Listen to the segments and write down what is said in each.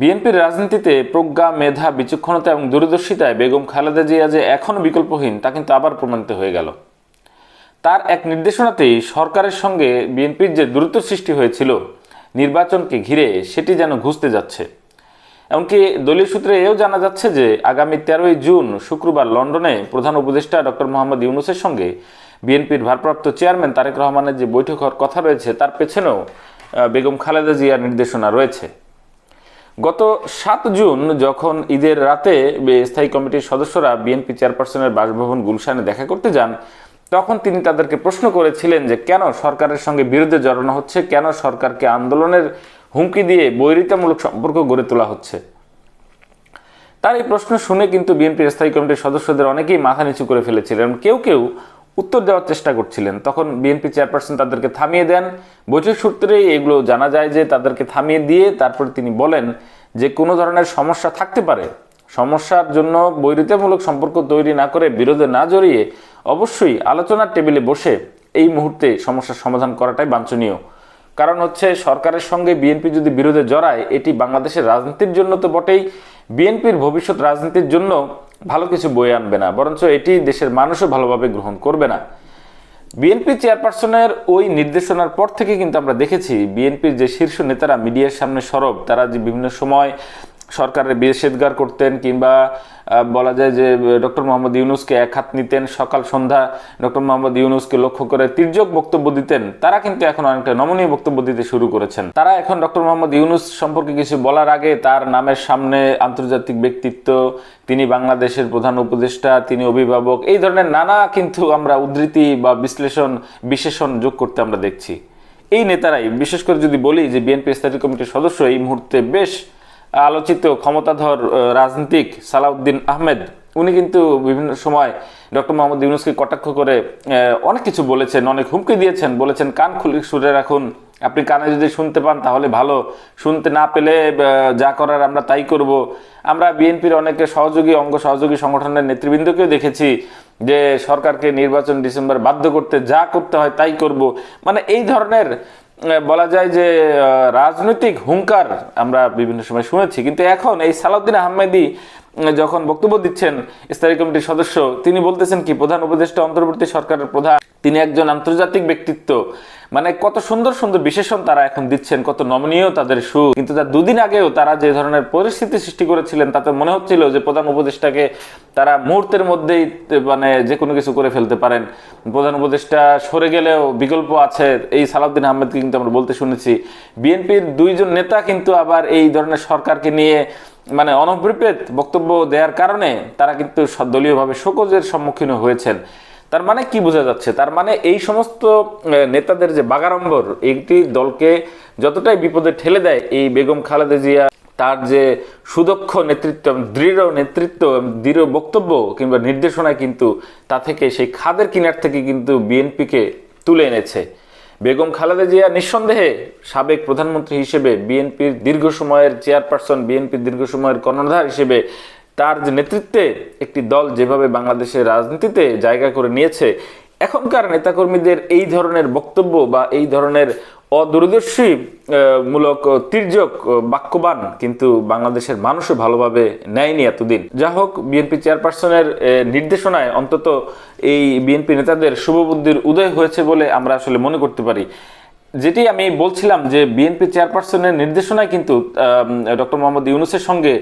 বিএনপির রাজনীতিতে প্রজ্ঞা, মেধা, বিচক্ষণতা এবং দূরদর্শিতায় বেগম খালেদা জিয়া যে এখনও বিকল্পহীন, তা কিন্তু আবার প্রমাণিত হয়ে গেল। তার এক নির্দেশনাতেই সরকারের সঙ্গে বিএনপির যে দূরত্ব সৃষ্টি হয়েছিল, নির্বাচনকে ঘিরে সেটি যেন ঘুষতে যাচ্ছে। এমনকি দলীয় সূত্রে এও জানা যাচ্ছে যে, আগামী তেরোই জুন শুক্রবার লন্ডনে প্রধান উপদেষ্টা ডক্টর মোহাম্মদ ইউনুসের সঙ্গে বিএনপির ভারপ্রাপ্ত চেয়ারম্যান তারেক রহমানের যে বৈঠক হওয়ার কথা রয়েছে, তার পেছনেও বেগম খালেদা জিয়ার নির্দেশনা রয়েছে। গত সাত জুন যখন ঈদের রাতে স্থায়ী কমিটির সদস্যরা বিএনপি চেয়ারপারসনের বাসভবন গুলশানে দেখা করতে যান, তখন তিনি তাদেরকে প্রশ্ন করেছিলেন যে কেন সরকারের সঙ্গে বিরুদ্ধে জড়ানো হচ্ছে, কেন সরকারকে আন্দোলনের হুমকি দিয়ে বৈরিতামূলক সম্পর্ক গড়ে তোলা হচ্ছে? তার এই প্রশ্ন শুনে কিন্তু বিএনপির স্থায়ী কমিটির সদস্যদের অনেকেই মাথা নিচু করে ফেলেছিলেন। কেউ কেউ উত্তর দেওয়ার চেষ্টা করছিলেন। তখন বিএনপি চেয়ারপারসন তাদেরকে থামিয়ে দেন। বৈঠক সূত্রেই এগুলো জানা যায় যে তাদেরকে থামিয়ে দিয়ে তারপর তিনি বলেন যে কোনো ধরনের সমস্যা থাকতে পারে। সমস্যার জন্য বৈরিতামূলক সম্পর্ক তৈরি না করে বিরোধে না জড়িয়ে অবশ্যই আলোচনার টেবিলে বসে এই মুহূর্তে সমস্যার সমাধান করাটাই বাঞ্ছনীয়। কারণ হচ্ছে সরকারের সঙ্গে বিএনপি যদি বিরোধে জড়ায়, এটি বাংলাদেশের রাজনীতির জন্য তো বটেই। বিএনপির ভবিষ্যৎ রাজনীতির জন্য ভালো কিছু বয়ে আনবে না, বরঞ্চ এটি দেশের মানুষও ভালোভাবে গ্রহণ করবে না। বিএনপি চেয়ারপারসনের ওই নির্দেশনার পর থেকে কিন্তু আমরা দেখেছি, বিএনপির যে শীর্ষ নেতারা মিডিয়ার সামনে সরব, তারা যে বিভিন্ন সময় সরকারের বিশেষগার করতেন কিংবা বলা যায় যে, ডক্টর মোহাম্মদ ইউনুসকে এক হাত নিতেন, সকাল সন্ধ্যা ডক্টর মোহাম্মদ ইউনুসকে লক্ষ্য করে তির্যক বক্তব্য দিতেন, তারা কিন্তু এখন অনেকটা নমনীয় বক্তব্য দিতে শুরু করেছেন। তারা এখন ডক্টর মোহাম্মদ ইউনুস সম্পর্কে কিছু বলার আগে তার নামের সামনে আন্তর্জাতিক ব্যক্তিত্ব, তিনি বাংলাদেশের প্রধান উপদেষ্টা, তিনি অভিভাবক, এই ধরনের নানা কিন্তু আমরা উদ্ধৃতি বা বিশ্লেষণ, বিশেষণ যোগ করতে আমরা দেখছি। এই নেতারাই, বিশেষ করে যদি বলি যে, বিএনপি স্থায়ী কমিটির সদস্য এই মুহূর্তে বেশ আলোচিত ক্ষমতাধর রাজনীতিক সালাউদ্দিন আহমেদ, উনি কিন্তু বিভিন্ন সময় ডক্টর মোহাম্মদ ইউনুসকে কটাক্ষ করে অনেক কিছু বলেছেন, অনেক হুমকি দিয়েছেন। বলেছেন, কান খুলে সুরে রাখুন। আপনি কানে যদি শুনতে পান, তাহলে ভালো। শুনতে না পেলে যা করার আমরা তাই করব। আমরা বিএনপির অনেকে সহযোগী, অঙ্গ সহযোগী সংগঠনের নেতৃবৃন্দকেও দেখেছি যে সরকারকে নির্বাচন ডিসেম্বর বাধ্য করতে যা করতে হয় তাই করব। মানে এই ধরনের বলা যায় যে রাজনৈতিক হুঙ্কার আমরা বিভিন্ন সময় শুনেছি। কিন্তু এখন এই সালাউদ্দিন আহমেদি যখন বক্তব্য দিচ্ছেন স্থায়ী কমিটির সদস্য, তিনি বলতেছেন কি, প্রধান উপদেষ্টা অন্তর্বর্তী সরকারের প্রধান, তিনি একজন আন্তর্জাতিক ব্যক্তিত্ব। মানে কত সুন্দর সুন্দর বিশেষণ তারা এখন দিচ্ছেন, কত নমনীয় তাদের সুর। কিন্তু তার দুদিন আগেও তারা যে ধরনের পরিস্থিতি সৃষ্টি করেছিলেন, তাতে মনে হচ্ছিল যে প্রধান উপদেষ্টাকে তারা মুহূর্তের মধ্যেই মানে যে কোনো কিছু করে ফেলতে পারেন। প্রধান উপদেষ্টা সরে গেলেও বিকল্প আছে। এই সালাউদ্দিন আহমেদকে কিন্তু আমরা বলতে শুনেছি। বিএনপির দুইজন নেতা কিন্তু আবার এই ধরনের সরকারকে নিয়ে মানে অনভিপ্রেত বক্তব্য দেওয়ার কারণে তারা কিন্তু দলীয়ভাবে শোকজের সম্মুখীন হয়েছেন। তার মানে কি বোঝা যাচ্ছে? তার মানে এই সমস্ত নেতাদের যে বাগাড়ম্বর একটি দলকে যতটাই বিপদে ঠেলে দেয়, এই বেগম খালেদা জিয়া, তার যে সুদক্ষ নেতৃত্ব দৃঢ় নেতৃত্ব দৃঢ় বক্তব্য কিংবা নির্দেশনায় কিন্তু তা থেকে সেই খাদের কিনার থেকে কিন্তু বিএনপিকে তুলে এনেছে। বেগম খালেদা জিয়া নিঃসন্দেহে সাবেক প্রধানমন্ত্রী হিসেবে বিএনপির দীর্ঘ সময়ের চেয়ারপারসন, বিএনপির দীর্ঘ সময়ের কর্ণধার হিসেবে তার যে নেতৃত্বে একটি দল যেভাবে বাংলাদেশের রাজনীতিতে জায়গা করে নিয়েছে, এখনকার নেতাকর্মীদের এই ধরনের বক্তব্য বা এই ধরনের অদূরদর্শী মূলক তির্যক বাক্যবান, কিন্তু বাংলাদেশের মানুষও ভালোভাবে নেয়নি এতদিন। যা হোক, বিএনপি চেয়ারপারসনের নির্দেশনায় অন্তত এই বিএনপি নেতাদের শুভবুদ্ধির উদয় হয়েছে বলে আমরা আসলে মনে করতে পারি। যেটি আমি বলছিলাম যে বিএনপি চেয়ারপারসনের নির্দেশনায় কিন্তু ডক্টর মোহাম্মদ ইউনুসের সঙ্গে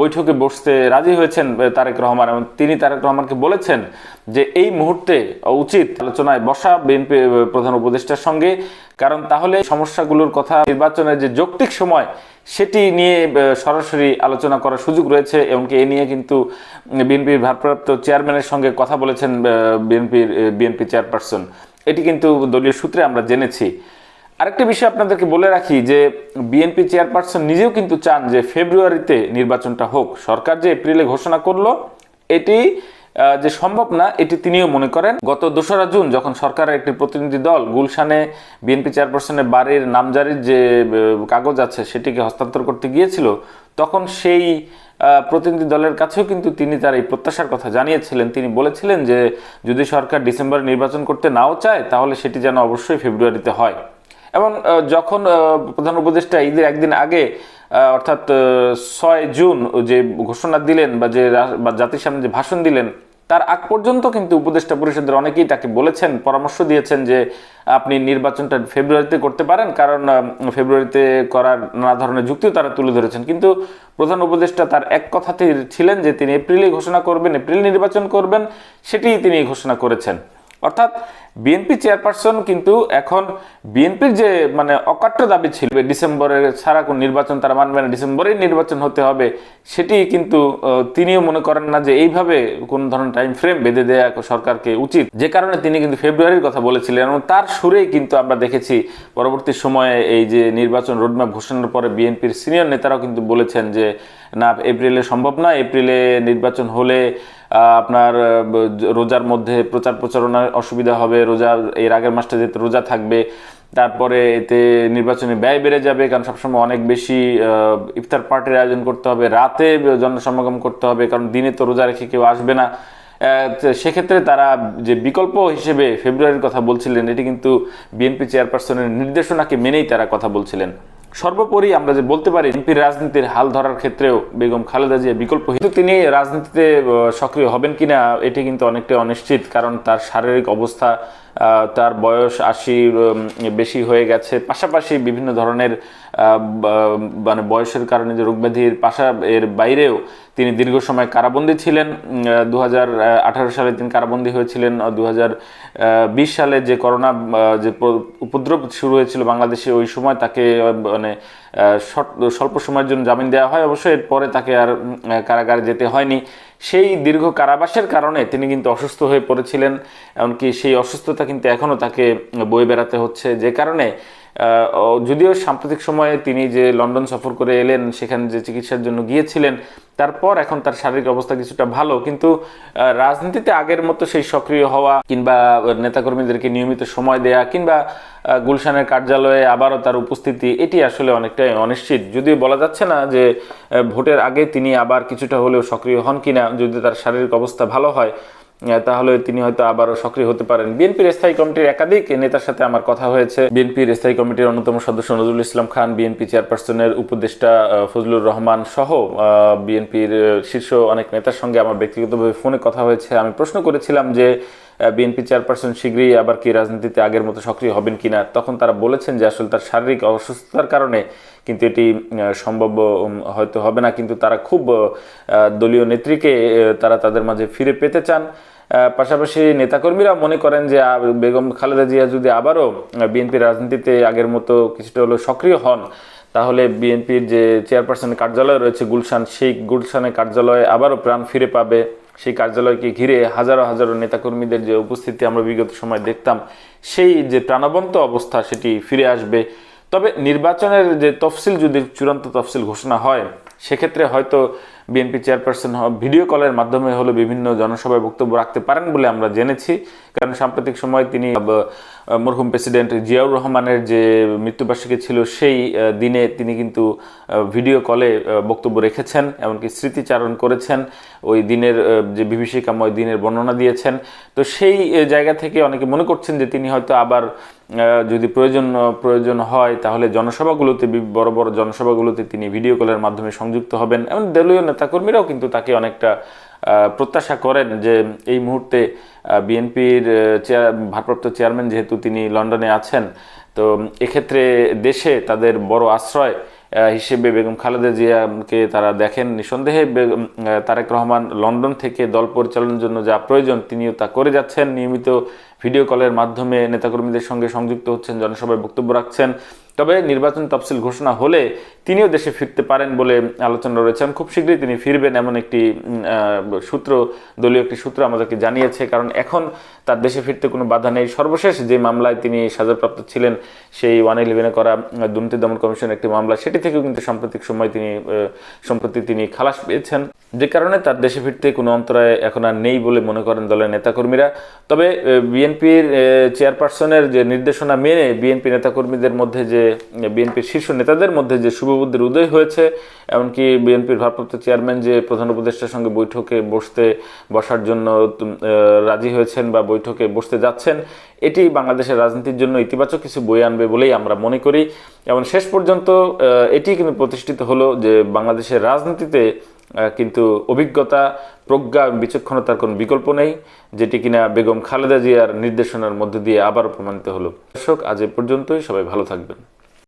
বৈঠকে বসতে রাজি হয়েছেন তারেক রহমান। এবং তিনি তারেক রহমানকে বলেছেন যে এই মুহূর্তে উচিত আলোচনায় বসা বিএনপি প্রধান উপদেষ্টার সঙ্গে। কারণ তাহলে সমস্যাগুলোর কথা নির্বাচনের যে যৌক্তিক সময়, সেটি নিয়ে সরাসরি আলোচনা করার সুযোগ রয়েছে। এমনকি এ নিয়ে কিন্তু বিএনপির ভারপ্রাপ্ত চেয়ারম্যানের সঙ্গে কথা বলেছেন বিএনপির বিএনপি চেয়ারপারসন। এটি কিন্তু দলীয় সূত্রে আমরা জেনেছি। আরেকটা বিষয় আপনাদেরকে বলে রাখি যে বিএনপি চেয়ারপারসন নিজেও কিন্তু চান যে ফেব্রুয়ারিতে নির্বাচনটা হোক। সরকার যে এপ্রিলে ঘোষণা করল, এটি যে সম্ভব না, এটি তিনিও মনে করেন। গত দোসরা জুন যখন সরকারের একটি প্রতিনিধি দল গুলশানে বিএনপি চেয়ারপারসনের বাড়ির নামজারির যে কাগজ আছে সেটিকে হস্তান্তর করতে গিয়েছিল, তখন সেই প্রতিনিধি দলের কাছেও কিন্তু তিনি তার এই প্রত্যাশার কথা জানিয়েছিলেন। তিনি বলেছিলেন যে, যদি সরকার ডিসেম্বরে নির্বাচন করতে নাও চায়, তাহলে সেটি যেন অবশ্যই ফেব্রুয়ারিতে হয়। এবং যখন প্রধান উপদেষ্টা ঈদের একদিন আগে অর্থাৎ ছয় জুন যে ঘোষণা দিলেন বা যে বা জাতির সামনে যে ভাষণ দিলেন, তার আগ পর্যন্ত কিন্তু উপদেষ্টা পরিষদের অনেকেই তাকে বলেছেন, পরামর্শ দিয়েছেন যে আপনি নির্বাচনটা ফেব্রুয়ারিতে করতে পারেন, কারণ ফেব্রুয়ারিতে করার নানা ধরনের যুক্তিও তারা তুলে ধরেছেন। কিন্তু প্রধান উপদেষ্টা তার এক কথাতেই ছিলেন যে তিনি এপ্রিলে ঘোষণা করবেন, এপ্রিল নির্বাচন করবেন, সেটিই তিনি ঘোষণা করেছেন। অর্থাৎ বিএনপি চেয়ারপারসন কিন্তু এখন বিএনপির যে মানে অকাট্য দাবি ছিল ডিসেম্বরের ছাড়া কোন নির্বাচন তারা মানবে না, ডিসেম্বরেই নির্বাচন হতে হবে, সেটি কিন্তু তিনিও মনে করেন না যে এইভাবে কোন ধরনের টাইম ফ্রেম বেঁধে দেওয়া সরকারকে উচিত। যে কারণে তিনি কিন্তু ফেব্রুয়ারির কথা বলেছিলেন এবং তার সুরেই কিন্তু আমরা দেখেছি পরবর্তী সময়ে এই যে নির্বাচন রোডম্যাপ ঘোষণার পরে বিএনপির সিনিয়র নেতারাও কিন্তু বলেছেন যে, না এপ্রিলে সম্ভব না এপ্রিলে নির্বাচন হলে আপনার রোজার মধ্যে প্রচার প্রচারণার অসুবিধা হবে রোজা, এর আগের মাসটা যেতে রোজা থাকবে, তারপরে এতে নির্বাচনে ব্যয় বেড়ে যাবে, কারণ সবসময় অনেক বেশি ইফতার পার্টির আয়োজন করতে হবে, রাতে জনসমাগম করতে হবে, কারণ দিনে তো রোজা রেখে কেউ আসবে না। সেক্ষেত্রে তারা যে বিকল্প হিসেবে ফেব্রুয়ারির কথা বলছিলেন, এটি কিন্তু বিএনপি চেয়ারপারসনের নির্দেশনাকে মেনেই তারা কথা বলছিলেন। সর্বোপরি আমরা যে বলতে পারি এমপির রাজনীতির হাল ধরার ক্ষেত্রেও বেগম খালেদা জিয়া বিকল্প কিন্তু তিনি রাজনীতিতে সক্রিয় হবেন কিনা, এটি কিন্তু অনেকটা অনিশ্চিত, কারণ তার শারীরিক অবস্থা তার বয়স আশি বেশি হয়ে গেছে। পাশাপাশি বিভিন্ন ধরনের মানে বয়সের কারণে যে রোগব্যাধির পাশা এর বাইরেও তিনি দীর্ঘ সময় কারাবন্দী ছিলেন। দু হাজার আঠারো সালে তিনি কারাবন্দী হয়েছিলেন। দু হাজার বিশ সালে যে করোনা যে উপদ্রব শুরু হয়েছিল বাংলাদেশে, ওই সময় তাকে মানে স্বল্প সময়ের জন্য জামিন দেওয়া হয়। অবশ্যই এরপরে তাকে আর কারাগারে যেতে হয়নি। সেই দীর্ঘ কারাবাসের কারণে তিনি কিন্তু অসুস্থ হয়ে পড়েছিলেন, এমনকি সেই অসুস্থতা কিন্তু এখনও তাকে বয়ে বেড়াতে হচ্ছে। যে কারণে যদিও সাম্প্রতিক সময়ে তিনি যে লন্ডন সফর করে এলেন, সেখানে যে চিকিৎসার জন্য গিয়েছিলেন তারপর এখন তার শারীরিক অবস্থা কিছুটা ভালো, কিন্তু রাজনীতিতে আগের মতো সেই সক্রিয় হওয়া কিংবা নেতাকর্মীদেরকে নিয়মিত সময় দেয়া কিংবা গুলশানের কার্যালয়ে আবারও তার উপস্থিতি, এটি আসলে অনেকটাই অনিশ্চিত। যদিও বলা যাচ্ছে না যে ভোটের আগে তিনি আবার কিছুটা হলেও সক্রিয় হন কিনা, যদি তার শারীরিক অবস্থা ভালো হয়। তাহলে তিনি হয়তো আবারও সক্রিয় হতে পারেন। বিএনপির স্থায়ী কমিটির একাধিক নেতার সাথে আমার কথা হয়েছে। বিএনপির স্থায়ী কমিটির অন্যতম সদস্য নজরুল ইসলাম খান, বিএনপি চেয়ারপারসনের উপদেষ্টা ফজলুর রহমান সহ বিএনপির শীর্ষ অনেক নেতার সঙ্গে আমার ব্যক্তিগতভাবে ফোনে কথা হয়েছে। আমি প্রশ্ন করেছিলাম যে বিএনপি চেয়ারপারসন শীঘ্রই আবার কি রাজনীতিতে আগের মতো সক্রিয় হবেন কিনা, তখন তারা বলেছেন যে আসলে তার শারীরিক অসুস্থতার কারণে কিন্তু এটি সম্ভব হয়তো হবে না। কিন্তু তারা খুব দলীয় নেত্রীকে তারা তাদের মাঝে ফিরে পেতে চান। পাশাপাশি নেতাকর্মীরা মনে করেন যে বেগম খালেদা জিয়া যদি আবারও বিএনপি রাজনীতিতে আগের মতো কিছুটা হলেও সক্রিয় হন, তাহলে বিএনপির যে চেয়ারপারসনের কার্যালয় রয়েছে গুলশান, সেই গুলশানের কার্যালয়ে আবারও প্রাণ ফিরে পাবে। সেই কার্যালয়কে ঘিরে হাজারো হাজারো নেতাকর্মীদের যে উপস্থিতি আমরা বিগত সময় দেখতাম, সেই যে প্রাণবন্ত অবস্থা সেটি ফিরে আসবে। তবে নির্বাচনের যে তফসিল, যদি চূড়ান্ত তফসিল ঘোষণা হয়, সেক্ষেত্রে হয়তো বিএনপি চেয়ারপারসন ভিডিও কলের মাধ্যমে হলো বিভিন্ন জনসভায় বক্তব্য রাখতে পারেন বলে আমরা জেনেছি। কারণ সাম্প্রতিক সময় তিনি মরহুম প্রেসিডেন্ট জিয়াউর রহমানের যে মৃত্যুবার্ষিকী ছিল সেই দিনে তিনি কিন্তু ভিডিও কলে বক্তব্য রেখেছেন এমনকি স্মৃতিচারণ করেছেন। ওই দিনের যে বিভীষিকাময় দিনের বর্ণনা দিয়েছেন। তো সেই জায়গা থেকে অনেকে মনে করছেন যে তিনি হয়তো আবার যদি প্রয়োজন প্রয়োজন হয় তাহলে জনসভাগুলোতে বড় বড় জনসভাগুলোতে তিনি ভিডিও কলের মাধ্যমে সংযুক্ত হবেন। এমন দলীয় নেতাকর্মীরাও কিন্তু তাকে অনেকটা প্রত্যাশা করেন যে এই মুহূর্তে বিএনপির চেয়ার, ভারপ্রাপ্ত চেয়ারম্যান যেহেতু তিনি লন্ডনে আছেন, তো এক্ষেত্রে দেশে তাদের বড় আশ্রয় হিসেবে বেগম খালেদা জিয়াকে তারা দেখেন নিঃসন্দেহে। তারেক রহমান লন্ডন থেকে দল পরিচালনার জন্য যা প্রয়োজন তিনিও তা করে যাচ্ছেন। নিয়মিত ভিডিও কলের মাধ্যমে নেতাকর্মীদের সঙ্গে সংযুক্ত হচ্ছেন, জনসভায় বক্তব্য রাখছেন। তবে নির্বাচন তফসিল ঘোষণা হলে তিনিও দেশে ফিরতে পারেন বলে আলোচনা রয়েছেন। খুব শীঘ্রই তিনি ফিরবেন এমন একটি সূত্র, দলীয় একটি সূত্র আমাদেরকে জানিয়েছে। কারণ এখন তার দেশে ফিরতে কোনো বাধা নেই। সর্বশেষ যে মামলায় তিনি সাজাপ্রাপ্ত ছিলেন, সেই ওয়ান ইলেভেনে করা দুর্নীতি দমন কমিশনের একটি মামলা, সেটি থেকেও কিন্তু সাম্প্রতিক সময় তিনি সম্প্রতি তিনি খালাস পেয়েছেন। যে কারণে তার দেশে ফিরতে কোনো অন্তরায় এখন আর নেই বলে মনে করেন দলের নেতাকর্মীরা। তবে বিএনপির চেয়ারপারসনের যে নির্দেশনা মেনে বিএনপি নেতাকর্মীদের মধ্যে যে বিএনপির শীর্ষ নেতাদের মধ্যে যে শুভবুদ্ধির উদয় হয়েছে, এমনকি বিএনপির ভারপ্রাপ্ত চেয়ারম্যান যে প্রধান উপদেষ্টার সঙ্গে বৈঠকে বসতে বসার জন্য রাজি হয়েছেন বা বৈঠকে বসতে যাচ্ছেন, এটি বাংলাদেশের রাজনীতির জন্য ইতিবাচক কিছু বই আনবে বলেই আমরা মনে করি। এবং শেষ পর্যন্ত এটি কিন্তু প্রতিষ্ঠিত হলো যে বাংলাদেশের রাজনীতিতে কিন্তু অভিজ্ঞতা, প্রজ্ঞা, বিচক্ষণতার কোনো বিকল্প নেই, যেটি কিনা বেগম খালেদা জিয়ার নির্দেশনার মধ্য দিয়ে আবারও প্রমাণিত হলো। দর্শক, আজ এ পর্যন্তই, সবাই ভালো থাকবেন।